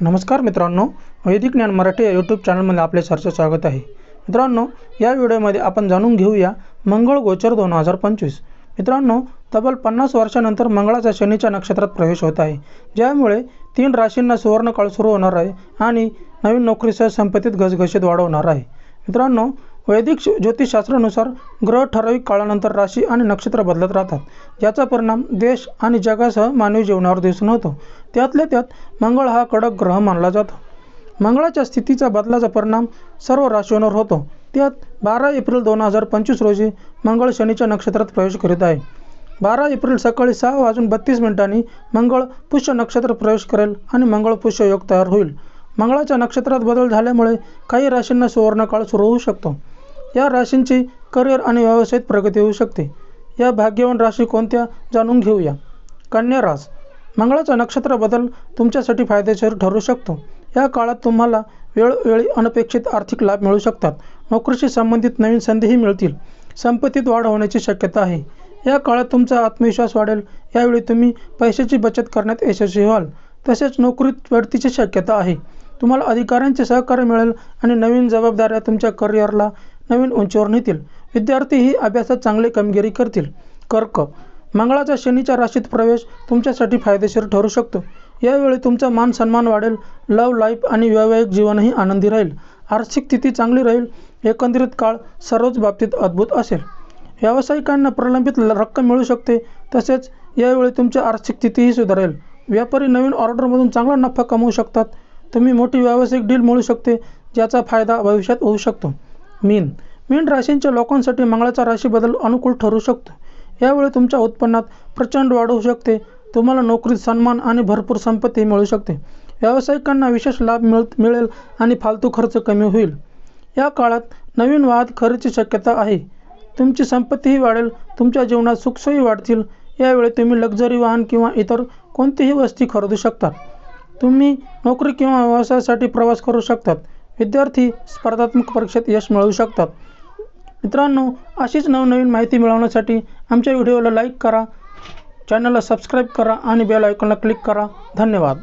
नमस्कार मित्रांनो वैदिक ज्ञान मराठी या यूट्यूब चॅनलमध्ये आपले सरचं स्वागत आहे. मित्रांनो या व्हिडिओमध्ये आपण जाणून घेऊया मंगळ गोचर दोन हजार पंचवीस. मित्रांनो तब्बल पन्नास वर्षानंतर मंगळाचा शनीच्या नक्षत्रात प्रवेश होत आहे. ज्यामुळे तीन राशींना सुवर्णकाळ सुरू होणार आहे आणि नवीन नोकरीसह संपत्तीत घसघशीत वाढ होणार आहे. मित्रांनो वैदिक श- ज्योतिषशास्त्रानुसार ग्रह ठराविक काळानंतर राशी आणि नक्षत्र बदलत राहतात. याचा परिणाम देश आणि जगासह मानवी जीवनावर दिसून होतो. त्यातल्या त्यात मंगळ हा कडक ग्रह मानला जातो. मंगळाच्या स्थितीचा बदलाचा परिणाम सर्व राशींवर होतो. त्यात बारा एप्रिल दोन हजार पंचवीस रोजी मंगळ शनीच्या नक्षत्रात प्रवेश करीत आहे. बारा एप्रिल सकाळी सहा वाजून बत्तीस मिनिटांनी मंगळ पुष्य नक्षत्र प्रवेश करेल आणि मंगळ पुष्य योग तयार होईल. मंगळाच्या नक्षत्रात बदल झाल्यामुळे काही राशींना सुवर्णकाळ सुरू होऊ शकतो. या राशींची करिअर आणि व्यवसायात प्रगती होऊ शकते. या भाग्यवान राशी कोणत्या जाणून घेऊया. कन्या रास. मंगळाचा नक्षत्र बदल तुमच्यासाठी फायदेशीर ठरू शकतो. या काळात तुम्हाला वेळोवेळी अनपेक्षित आर्थिक लाभ मिळू शकतात. नोकरीशी संबंधित नवीन संधीही मिळतील. संपत्तीत वाढ होण्याची शक्यता आहे. या काळात तुमचा आत्मविश्वास वाढेल. यावेळी तुम्ही पैशाची बचत करण्यात यशस्वी व्हाल. तसेच नोकरीत वाढतीची शक्यता आहे. तुम्हाला अधिकाऱ्यांचे सहकार्य मिळेल आणि नवीन जबाबदाऱ्या तुमच्या करिअरला नवीन उंचीवर नेतील विद्यार्थीही अभ्यासात चांगली कामगिरी करतील. कर्क. मंगळाचा शनीच्या राशीत प्रवेश तुमच्यासाठी फायदेशीर ठरू शकतो. यावेळी तुमचा मान सन्मान वाढेल. लव लाईफ आणि वैवाहिक जीवनही आनंदी राहील. आर्थिक स्थिती चांगली राहील. एकंदरीत काळ सर्वच बाबतीत अद्भुत असेल. व्यावसायिकांना प्रलंबित रक्कम मिळू शकते. तसेच यावेळी तुमची आर्थिक स्थितीही सुधारेल. व्यापारी नवीन ऑर्डरमधून चांगला नफा कमवू शकतात. तुम्ही मोठी व्यावसायिक डील मिळू शकते ज्याचा फायदा भविष्यात होऊ शकतो. मीन. मीन राशींच्या लोकांसाठी मंगळाचा राशी बदल अनुकूल ठरू शकतो. यावेळी तुमच्या उत्पन्नात प्रचंड वाढ होऊ शकते. तुम्हाला नोकरीत सन्मान आणि भरपूर संपत्ती मिळू शकते. व्यावसायिकांना विशेष लाभ मिळ मिळेल आणि फालतू खर्च कमी होईल. या काळात नवीन वाहन खरेदीची शक्यता आहे. तुमची संपत्तीही वाढेल तुमच्या जीवनात सुखसोयी वाढतील. यावेळी तुम्ही लक्झरी वाहन किंवा इतर कोणतीही वस्तू खरेदू शकतात तुम्ही नोकरी किंवा व्यवसायासाठी प्रवास करू शकतात. विद्यार्थी स्पर्धात्मक परीक्षेत यश मिळवू शकतात. मित्रांनो अशीच नवनवीन माहिती मिळवण्यासाठी आमच्या व्हिडिओला लाईक करा चॅनलला सबस्क्राईब करा आणि बेल आयकॉनला क्लिक करा. धन्यवाद.